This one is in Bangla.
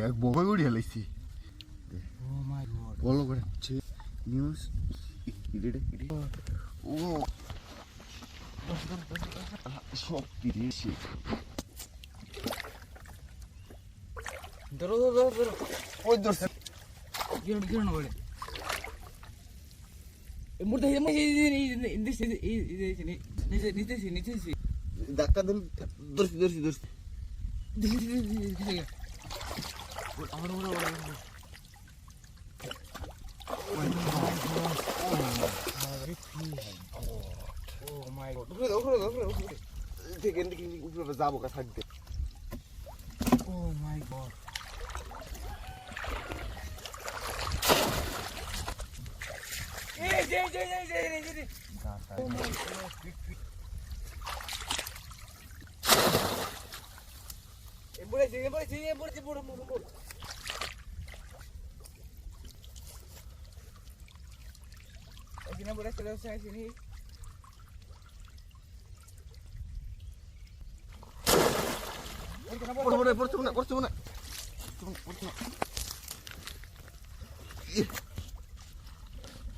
এক বগা উড়িয়া লাইছি Oh. বলো করে নিউজ ও সব দিয়েছি ধরো ধরো ধরো ওই ধরছে বলে নিচে নিচে নিচে নিচে ধাক্কা দিল ধরছি ধরছি ধরছি 안 올라와요. Okey, okey, okey, okey. Take and take and ukur bersama kat sana. Oh my god. Eh, jadi, jadi, jadi, jadi. Oh my god. por este lado se va a Por una, por una, por una. Por una, por una.